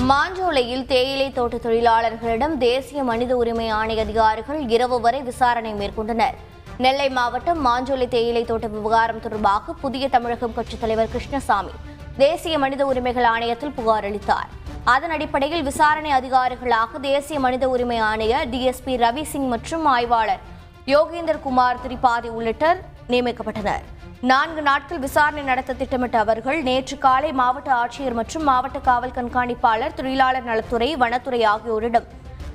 மாஞ்சோலையில் தேயிலை தோட்ட தொழிலாளர்களிடம் தேசிய மனித உரிமை ஆணைய அதிகாரிகள் இரவு வரை விசாரணை மேற்கொண்டனர். நெல்லை மாவட்டம் மாஞ்சோலை தேயிலை தோட்ட விவகாரம் தொடர்பாக புதிய தமிழகம் கட்சித் தலைவர் கிருஷ்ணசாமி தேசிய மனித உரிமைகள் ஆணையத்தில் புகார் அளித்தார். அதன் அடிப்படையில் விசாரணை அதிகாரிகளாக தேசிய மனித உரிமை ஆணையர் டிஎஸ்பி ரவி சிங் மற்றும் ஆய்வாளர் யோகேந்தர் குமார் திரிபாதி உள்ளிட்டோர் நியமிக்கப்பட்டனர். நான்கு நாட்கள் விசாரணை நடத்த திட்டமிட்ட அவர்கள் நேற்று காலை மாவட்ட ஆட்சியர் மற்றும் மாவட்ட காவல் கண்காணிப்பாளர் தொழிலாளர் நலத்துறை வனத்துறை ஆகியோரிடம்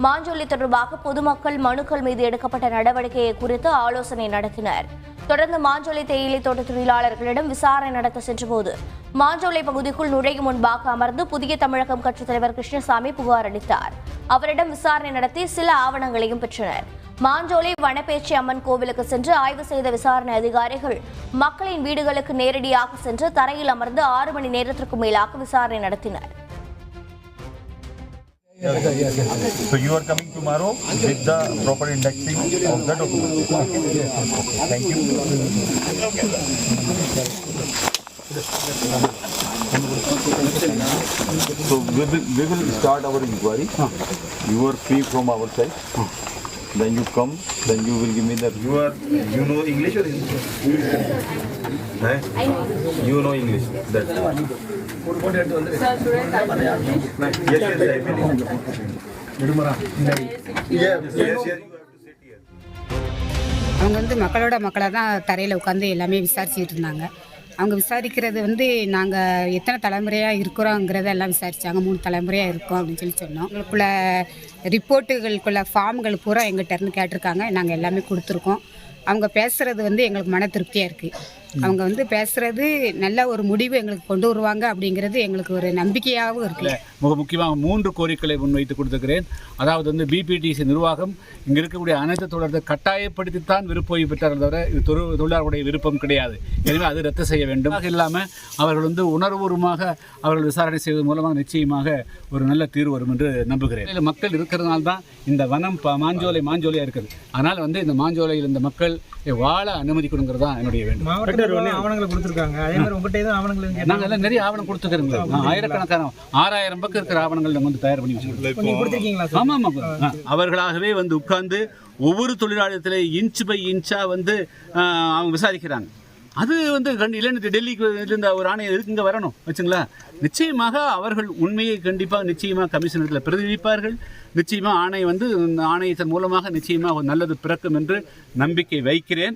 மாஞ்சொல்லி தொடர்பாக பொதுமக்கள் மனுக்கள் மீது எடுக்கப்பட்ட நடவடிக்கையை குறித்து ஆலோசனை நடத்தினர். தொடர்ந்து மாஞ்சோலை தேயிலை தோட்ட தொழிலாளர்களிடம் விசாரணை நடத்த சென்றபோது மாஞ்சோலை பகுதிக்குள் நுழையும் முன்பாக அமர்ந்து புதிய தமிழகம் கட்சித் தலைவர் கிருஷ்ணசாமி புகார் அளித்தார். அவரிடம் விசாரணை நடத்தி சில ஆவணங்களையும் பெற்றனர். மாஞ்சோலை வனப்பேச்சி அம்மன் கோவிலுக்கு சென்று ஆய்வு செய்த விசாரணை அதிகாரிகள் மக்களின் வீடுகளுக்கு நேரடியாக சென்று தரையில் அமர்ந்து ஆறு மணி நேரத்திற்கு மேலாக விசாரணை நடத்தினர் So you are coming tomorrow with the proper indexing of the documents. Thank you. So we will, we will start our inquiry. You are free from our side. Then you come, then you will give me the. You are, you know English or Hindi? Huh? You know English. That's Yes, yes, I believe. Yes, yes, yes, you have to sit here. அவங்க வந்து மக்களோட மக்களாக தான் தரையில் உட்காந்து எல்லாமே விசாரிச்சுட்டு இருந்தாங்க அவங்க விசாரிக்கிறது வந்து நாங்கள் எத்தனை தலைமுறையாக இருக்கிறோங்கிறத எல்லாம் விசாரிச்சாங்க. மூணு தலைமுறையாக இருக்கோம் அப்படின்னு சொல்லி சொன்னோம். உங்களுக்குள்ள ரிப்போர்ட்டுகளுக்குள்ள ஃபார்ம்கள் பூரா எங்கள்கிட்ட இருந்து கேட்டிருக்காங்க. நாங்கள் எல்லாமே கொடுத்துருக்கோம். அவங்க பேசுகிறது வந்து எங்களுக்கு மன திருப்தியாக இருக்குது அவங்க வந்து பேசுகிறது நல்ல ஒரு முடிவு எங்களுக்கு கொண்டு வருவாங்க அப்படிங்கிறது எங்களுக்கு ஒரு நம்பிக்கையாகவும் இருக்குது மிக முக்கியமாக மூன்று கோரிக்கைகளை முன்வைத்து கொடுத்துக்கிறேன் அதாவது வந்து பிபிடிசி நிர்வாகம் இங்கே இருக்கக்கூடிய அனைத்து தொடர்ந்து கட்டாயப்படுத்தித்தான் விருப்பம் பெற்றார்கள் தவிர இது தொழில் தொழிலாளர்களுடைய விருப்பம் கிடையாது. எனவே அது ரத்து செய்ய வேண்டும். அது இல்லாமல் அவர்கள் வந்து உணர்வுபூர்வமாக அவர்கள் விசாரணை செய்வதன் மூலமாக நிச்சயமாக ஒரு நல்ல தீர்வு வரும் என்று நம்புகிறேன். இதில் மக்கள் இருக்கிறதுனால தான் இந்த வனம் ப- மாஞ்சோலை மாஞ்சோலையாக இருக்குது. அதனால் வந்து இந்த மாஞ்சோலையில் இந்த மக்கள் வாழ அனுமதிக்கணுங்கிறது தான் என்னுடைய வேண்டும் ஆவணங்களை கொடுத்துருக்காங்க. அதே மாதிரி உங்கள்கிட்ட எதுவும் ஆவணங்கள் இருக்கு நாங்கள் எல்லாம் நிறைய ஆவணம் கொடுத்துக்கிறோங்க ஆயிரக்கணக்கான ஆறாயிரம் பக்கம் இருக்கிற ஆவணங்கள் நாங்கள் வந்து தயார் பண்ணி வச்சுருக்கோம். ஆமாம் ஆமாம் அவர்களாகவே வந்து உட்கார்ந்து ஒவ்வொரு தொழிலாளத்தில் இன்ச் பை இன்ச்சா வந்து அவங்க விசாரிக்கிறாங்க. அது வந்து கண்டு இல்லைன்னு டெல்லிக்கு இருந்த ஒரு ஆணையம் எதுக்கு இங்கே வரணும்? வச்சுங்களா நிச்சயமாக அவர்கள் உண்மையை கண்டிப்பாக நிச்சயமாக கமிஷனத்தில் பிரதிநிதிப்பார்கள். நிச்சயமாக ஆணை வந்து இந்த ஆணையத்தின் மூலமாக நிச்சயமாக நல்லது பிறக்கும் என்று நம்பிக்கை வைக்கிறேன்.